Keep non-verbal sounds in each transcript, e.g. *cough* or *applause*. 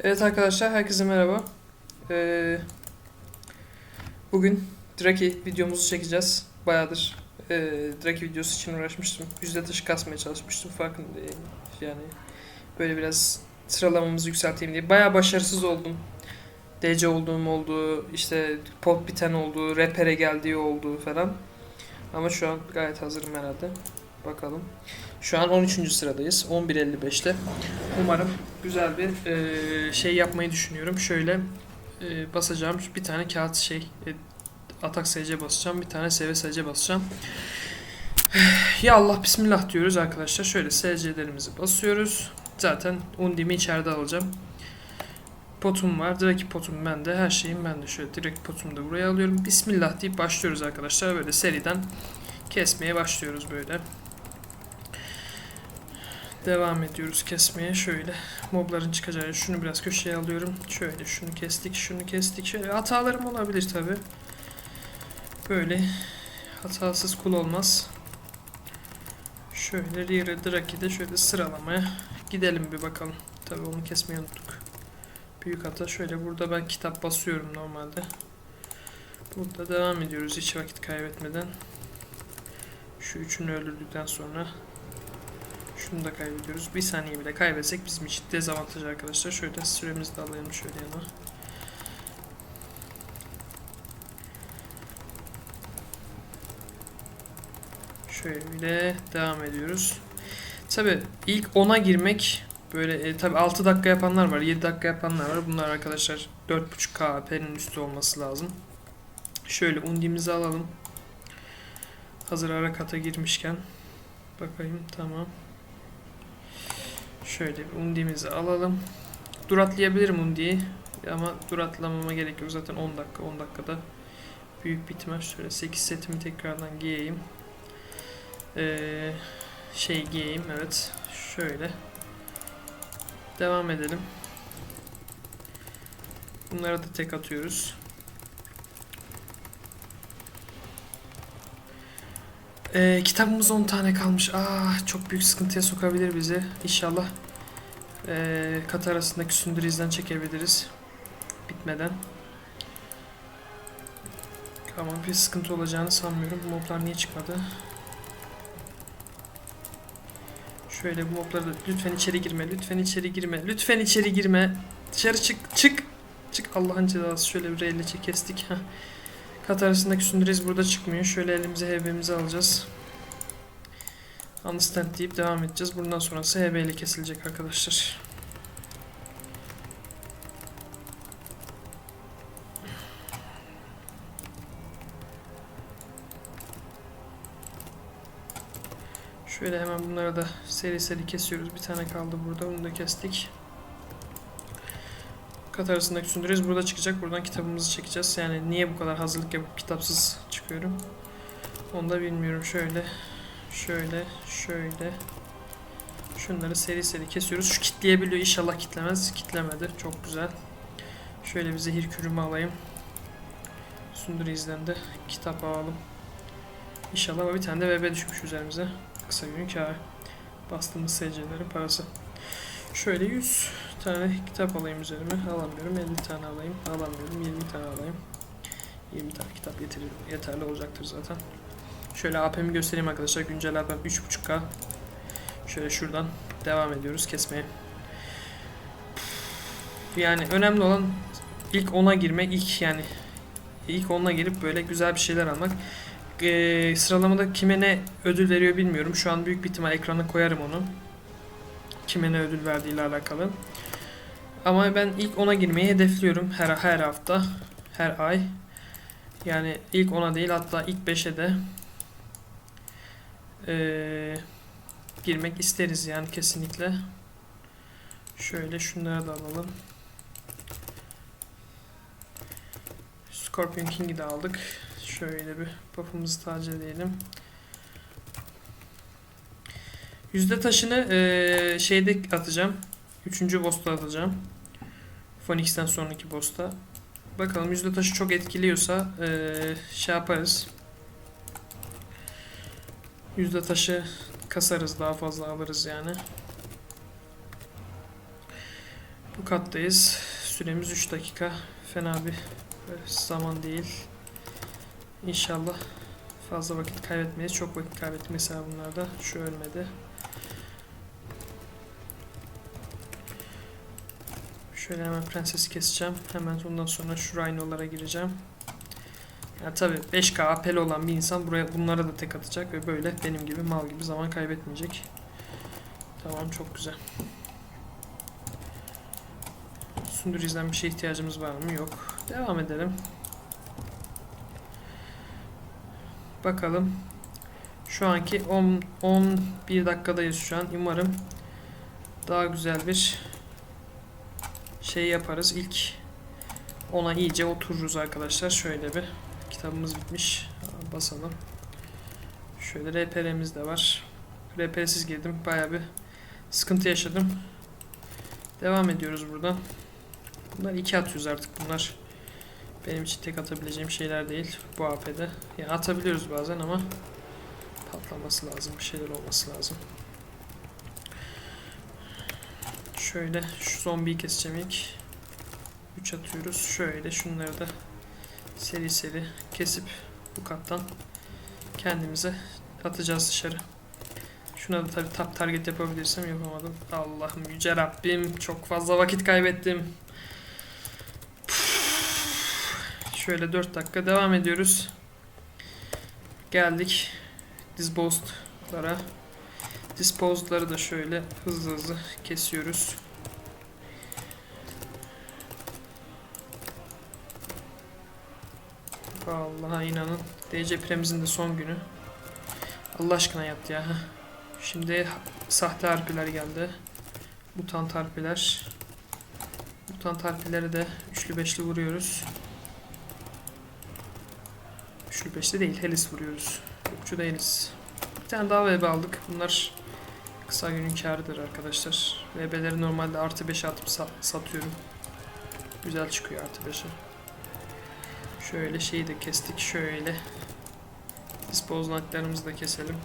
Evet arkadaşlar herkese merhaba. Ee, bugün Draki videomuzu çekeceğiz. Bayağıdır e, Draki videosu için uğraşmıştım. Yüzde dışı kasmaya çalışmıştım farkındayım. Yani böyle biraz sıralamamızı yükselteyim diye. Bayağı başarısız oldum. DC olduğum oldu, işte pop biten oldu, rapere geldiği oldu falan. Ama şu an gayet hazırım herhalde. Bakalım. Şu an 13. sıradayız. 11.55'te. Umarım güzel bir e, şey yapmayı düşünüyorum. Şöyle e, basacağım. Bir tane kağıt şey e, atak SC basacağım. Bir tane SV SC basacağım. *sighs* Ya Allah bismillah diyoruz arkadaşlar. Şöyle SC'lerimizi basıyoruz. Zaten undimi içeride alacağım. Potum var. Direkt potum bende. Her şeyim bende. Şöyle direkt potumu da buraya alıyorum. Bismillah deyip başlıyoruz arkadaşlar. Böyle seriden kesmeye başlıyoruz böyle. Devam ediyoruz kesmeye. Şöyle mobların çıkacağı şunu biraz köşeye alıyorum. Şöyle şunu kestik, şunu kestik. Şöyle hatalarım olabilir tabi. Böyle hatasız kul olmaz. Şöyle Rear Draki'de de şöyle sıralamaya gidelim bir bakalım. Tabi onu kesmeyi unuttuk. Büyük hata. Şöyle burada ben kitap basıyorum normalde. Burada devam ediyoruz hiç vakit kaybetmeden. Şu üçünü öldürdükten sonra şunu da kaybediyoruz. Bir saniye bile kaybetsek bizim için dezavantaj arkadaşlar. Şöyle süremizi de alayım şöyle yana. Şöyle devam ediyoruz. Tabi ilk 10'a girmek böyle e, tabi 6 dakika yapanlar var, 7 dakika yapanlar var. Bunlar arkadaşlar 4.5 KP'nin üstü olması lazım. Şöyle undimizi alalım. Hazır ara kata girmişken. Bakayım tamam. Şöyle bir undimizi alalım. Dur atlayabilirim undiyi. Ama dur atlamama gerek yok. Zaten 10 dakika 10 dakikada büyük bitmez. Şöyle 8 setimi tekrardan giyeyim. Ee, şey giyeyim evet. Şöyle. Devam edelim. Bunlara da tek atıyoruz. Ee, kitabımız 10 tane kalmış. Ah çok büyük sıkıntıya sokabilir bizi. İnşallah ee, kat arasındaki sündürizden çekebiliriz. Bitmeden. Tamam bir sıkıntı olacağını sanmıyorum. Bu moblar niye çıkmadı? Şöyle bu mobları da lütfen içeri girme, lütfen içeri girme, lütfen içeri girme. Dışarı çık, çık. Çık Allah'ın cezası. Şöyle bir elle kestik. Kat arasındaki sündüriz burada çıkmıyor. Şöyle elimize HB'mizi alacağız. Understand deyip devam edeceğiz. Bundan sonrası HB ile kesilecek arkadaşlar. Şöyle hemen bunları da seri seri kesiyoruz. Bir tane kaldı burada. Onu da kestik. Kat arasındaki sündürüz burada çıkacak. Buradan kitabımızı çekeceğiz. Yani niye bu kadar hazırlık yapıp kitapsız çıkıyorum. Onu da bilmiyorum. Şöyle, şöyle, şöyle. Şunları seri seri kesiyoruz. Şu kitleyebiliyor. İnşallah kitlemez. Kitlemedi. Çok güzel. Şöyle bir zehir kürümü alayım. Sündürü izlendi. Kitap alalım. İnşallah bir tane de VB düşmüş üzerimize. Kısa günün kârı. Bastığımız SC'lerin parası. Şöyle 100 tane kitap alayım üzerime. Alamıyorum. 50 tane alayım. Alamıyorum. 20 tane alayım. 20 tane kitap yeterli, yeterli olacaktır zaten. Şöyle AP'mi göstereyim arkadaşlar. Güncel AP'm 3.5K. Şöyle şuradan devam ediyoruz kesmeye. Yani önemli olan ilk 10'a girmek. ilk yani ilk 10'a girip böyle güzel bir şeyler almak. Ee, sıralamada kime ne ödül veriyor bilmiyorum. Şu an büyük bir ihtimal ekrana koyarım onu kime ne ödül verdiğiyle alakalı. Ama ben ilk 10'a girmeyi hedefliyorum her her hafta, her ay. Yani ilk 10'a değil hatta ilk 5'e de ee, girmek isteriz yani kesinlikle. Şöyle şunları da alalım. Scorpion King'i de aldık. Şöyle bir buff'ımızı tazeleyelim. Yüzde taşını eee, şeyde atacağım. Üçüncü boss'ta atacağım. Phoenix'ten sonraki boss'ta. Bakalım yüzde taşı çok etkiliyorsa eee, şey yaparız. Yüzde taşı kasarız daha fazla alırız yani. Bu kattayız. Süremiz 3 dakika. Fena bir e, zaman değil. İnşallah fazla vakit kaybetmeyiz. Çok vakit kaybettik mesela bunlarda. Şu ölmedi. Şöyle hemen prensesi keseceğim. Hemen ondan sonra şu rhino'lara gireceğim. Ya tabi 5K apel olan bir insan buraya bunlara da tek atacak ve böyle benim gibi mal gibi zaman kaybetmeyecek. Tamam çok güzel. Sundurizden bir şeye ihtiyacımız var mı? Yok. Devam edelim. Bakalım. Şu anki 10 11 dakikadayız şu an. Umarım daha güzel bir şey yaparız. İlk ona iyice otururuz arkadaşlar. Şöyle bir kitabımız bitmiş. Basalım. Şöyle RPR'miz de var. RPR'siz girdim. Bayağı bir sıkıntı yaşadım. Devam ediyoruz buradan. Bunlar iki atıyoruz artık bunlar. Benim için tek atabileceğim şeyler değil bu AP'de. Yani atabiliyoruz bazen ama patlaması lazım. Bir şeyler olması lazım. Şöyle şu zombiyi keseceğim ilk. 3 atıyoruz. Şöyle şunları da seri seri kesip bu kattan kendimize atacağız dışarı. Şuna da tabi tap target yapabilirsem yapamadım. Allah'ım yüce Rabbim çok fazla vakit kaybettim. Şöyle 4 dakika devam ediyoruz. Geldik disposed'lara. Disposed'ları da şöyle hızlı hızlı kesiyoruz. Vallahi inanın. DC Premier'in de son günü. Allah aşkına yat ya. Şimdi sahte harpiler geldi. Mutant harpiler. Mutant harpileri de üçlü beşli vuruyoruz. Üçlü beşli değil, helis vuruyoruz. Yokçu değiliz. Bir tane daha VB aldık. Bunlar kısa günün kârıdır arkadaşlar. VB'leri normalde artı 5 atıp sa- satıyorum. Güzel çıkıyor artı 5'e. Şöyle şeyi de kestik. Şöyle. Dispose knight'larımızı da keselim.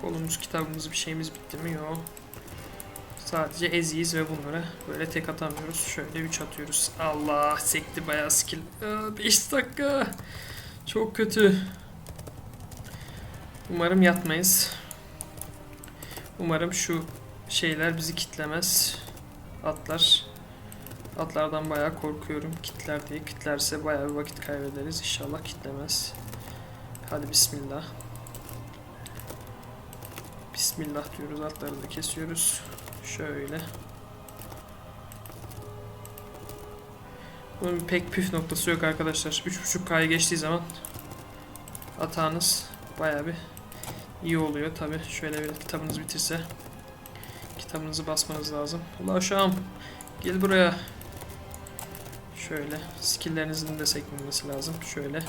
Kolumuz, kitabımız, bir şeyimiz bitti mi? Yok. Sadece eziyiz ve bunlara böyle tek atamıyoruz. Şöyle 3 atıyoruz. Allah sekti bayağı skill. 5 dakika. Çok kötü. Umarım yatmayız. Umarım şu şeyler bizi kitlemez. Atlar. Atlardan bayağı korkuyorum. Kitler diye. Kitlerse bayağı bir vakit kaybederiz. İnşallah kitlemez. Hadi bismillah. Bismillah diyoruz. Atları da kesiyoruz. Şöyle. Bunun pek püf noktası yok arkadaşlar. 3.5K'yı geçtiği zaman atağınız bayağı bir iyi oluyor. Tabi şöyle bir kitabınız bitirse kitabınızı basmanız lazım. Ula uşağım gel buraya. Şöyle skilllerinizin de sekmemesi lazım. Şöyle.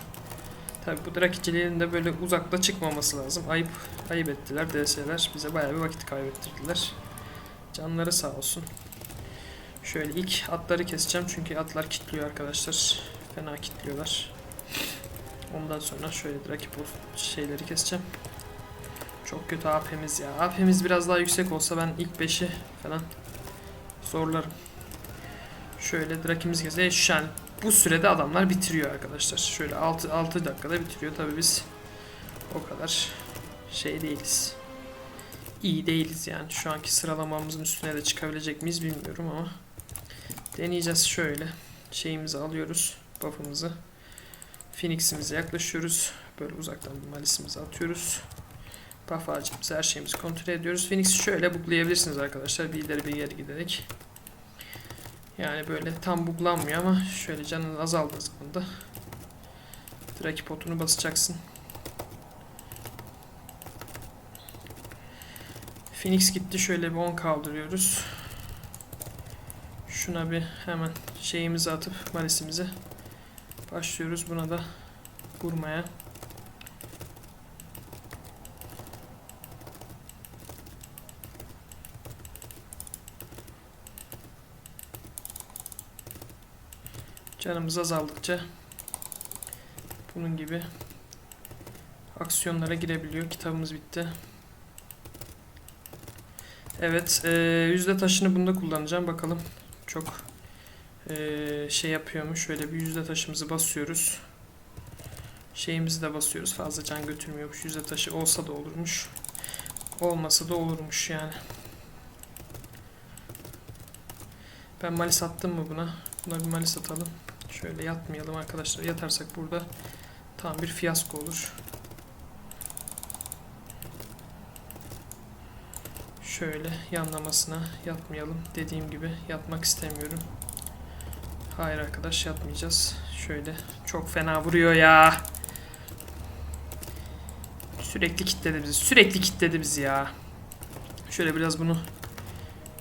Tabi bu drakicilerin de böyle uzakta çıkmaması lazım. Ayıp ayıp ettiler DS'ler. Bize bayağı bir vakit kaybettirdiler. Canları sağ olsun. Şöyle ilk atları keseceğim çünkü atlar kitliyor arkadaşlar. Fena kitliyorlar. Ondan sonra şöyle rakip şeyleri keseceğim. Çok kötü AP'miz ya. AP'miz biraz daha yüksek olsa ben ilk 5'i falan zorlarım. Şöyle drakimiz kese. Şu an bu sürede adamlar bitiriyor arkadaşlar. Şöyle 6 6 dakikada bitiriyor. Tabii biz o kadar şey değiliz. İyi değiliz yani. Şu anki sıralamamızın üstüne de çıkabilecek miyiz bilmiyorum ama deneyeceğiz şöyle. Şeyimizi alıyoruz. Buff'ımızı. Phoenix'imize yaklaşıyoruz. Böyle uzaktan malisimizi atıyoruz. Buff ağacımızı her şeyimizi kontrol ediyoruz. Phoenix'i şöyle buklayabilirsiniz arkadaşlar. Bir ileri bir geri giderek. Yani böyle tam buglanmıyor ama şöyle canın azaldığı zaman da direkt potunu basacaksın. Phoenix gitti. Şöyle bir 10 kaldırıyoruz. Şuna bir hemen şeyimizi atıp malisimizi başlıyoruz. Buna da vurmaya. Canımız azaldıkça bunun gibi aksiyonlara girebiliyor. Kitabımız bitti. Evet, e, yüzde taşını bunda kullanacağım. Bakalım çok e, şey yapıyor mu? Şöyle bir yüzde taşımızı basıyoruz. Şeyimizi de basıyoruz. Fazla can götürmüyormuş. Yüzde taşı olsa da olurmuş. Olmasa da olurmuş yani. Ben malis attım mı buna? Buna bir malis atalım. Şöyle yatmayalım arkadaşlar. Yatarsak burada tam bir fiyasko olur. Şöyle yanlamasına yatmayalım. Dediğim gibi yatmak istemiyorum. Hayır arkadaş yatmayacağız. Şöyle çok fena vuruyor ya. Sürekli kitledi bizi. Sürekli kitledi bizi ya. Şöyle biraz bunu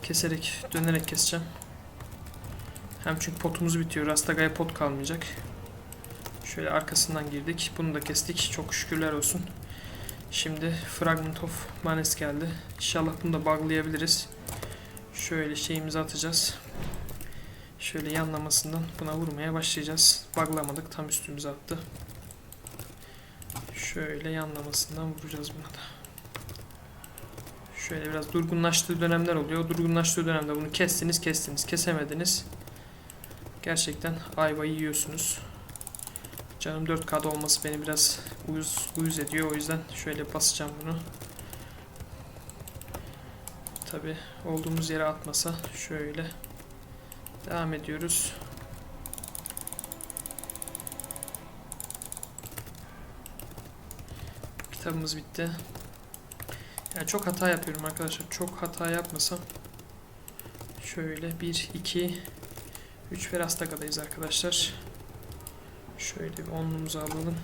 keserek, dönerek keseceğim. Hem çünkü potumuz bitiyor. Rastagaya pot kalmayacak. Şöyle arkasından girdik. Bunu da kestik. Çok şükürler olsun. Şimdi Fragment of Manes geldi. İnşallah bunu da buglayabiliriz. Şöyle şeyimizi atacağız. Şöyle yanlamasından buna vurmaya başlayacağız. Buglamadık. Tam üstümüze attı. Şöyle yanlamasından vuracağız buna da. Şöyle biraz durgunlaştığı dönemler oluyor. O durgunlaştığı dönemde bunu kestiniz kestiniz. Kesemediniz. Gerçekten ayvayı yiyorsunuz. Canım 4K'da olması beni biraz uyuz, uyuz ediyor. O yüzden şöyle basacağım bunu. Tabi olduğumuz yere atmasa şöyle devam ediyoruz. Kitabımız bitti. Yani çok hata yapıyorum arkadaşlar. Çok hata yapmasam şöyle 1 2 3 ve Rastaka'dayız arkadaşlar. Şöyle bir onlumuzu alalım.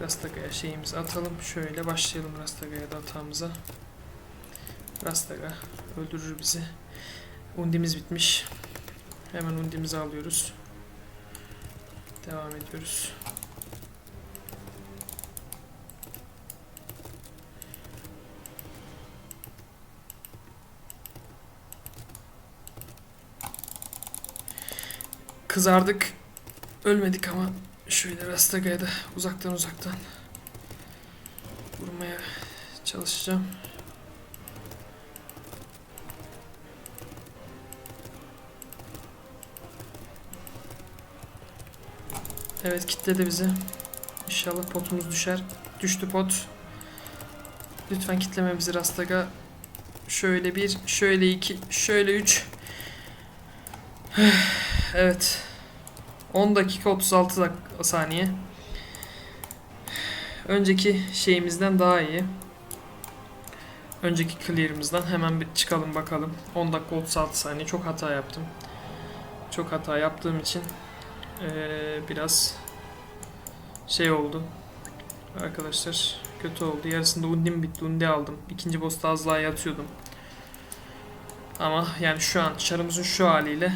Rastaga'ya şeyimizi atalım. Şöyle başlayalım Rastaga'ya da hatamıza. Rastaga öldürür bizi. Undimiz bitmiş. Hemen undimizi alıyoruz. Devam ediyoruz. Kızardık. Ölmedik ama şöyle Rastaga'ya da uzaktan uzaktan vurmaya çalışacağım. Evet kitledi bizi. İnşallah potumuz düşer. Düştü pot. Lütfen kitleme bizi Rastaga. Şöyle bir, şöyle iki, şöyle üç. *sighs* evet. 10 dakika 36 dak saniye. Önceki şeyimizden daha iyi. Önceki clear'ımızdan hemen bir çıkalım bakalım. 10 dakika 36 saniye. Çok hata yaptım. Çok hata yaptığım için ee, biraz şey oldu. Arkadaşlar kötü oldu. Yarısında undim bitti. Undi aldım. İkinci boss'ta az daha yatıyordum. Ama yani şu an çarımızın şu haliyle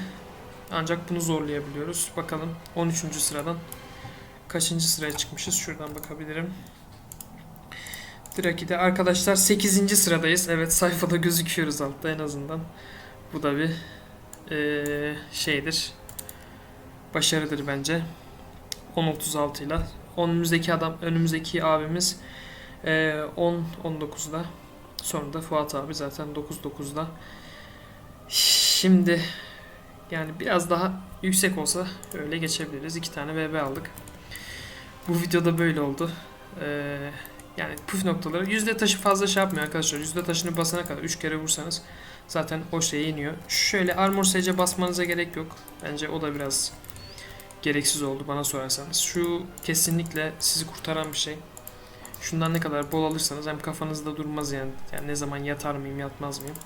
ancak bunu zorlayabiliyoruz. Bakalım 13. sıradan kaçıncı sıraya çıkmışız? Şuradan bakabilirim. Draki'de arkadaşlar 8. sıradayız. Evet sayfada gözüküyoruz altta en azından. Bu da bir ee, şeydir. Başarıdır bence. 10.36 ile. Önümüzdeki adam, önümüzdeki abimiz ee, 10.19'da. Sonra da Fuat abi zaten 9.9'da. Şimdi yani biraz daha yüksek olsa öyle geçebiliriz. İki tane VB aldık. Bu videoda böyle oldu. Ee, yani püf noktaları. Yüzde taşı fazla şey yapmıyor arkadaşlar. Yüzde taşını basana kadar 3 kere vursanız zaten o şeye iniyor. Şöyle armor sage'e basmanıza gerek yok. Bence o da biraz gereksiz oldu bana sorarsanız. Şu kesinlikle sizi kurtaran bir şey. Şundan ne kadar bol alırsanız hem kafanızda durmaz yani. Yani ne zaman yatar mıyım yatmaz mıyım.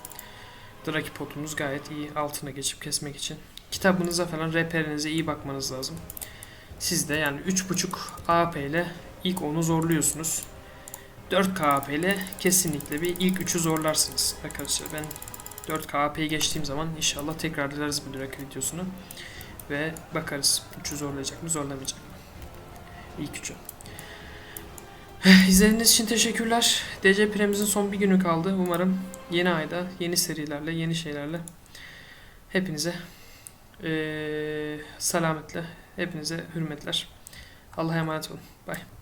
Draki potumuz gayet iyi altına geçip kesmek için. Kitabınıza falan rehberinize iyi bakmanız lazım. Siz de yani 3.5 AP ile ilk 10'u zorluyorsunuz. 4K AP ile kesinlikle bir ilk 3'ü zorlarsınız arkadaşlar. Ben 4K AP'yi geçtiğim zaman inşallah tekrarlarız bu Draki videosunu. Ve bakarız 3'ü zorlayacak mı zorlamayacak mı. İlk 3'ü. İzlediğiniz için teşekkürler. DC Premie'mizin son bir günü kaldı. Umarım yeni ayda, yeni serilerle, yeni şeylerle hepinize eee selametle, hepinize hürmetler. Allah'a emanet olun. Bye.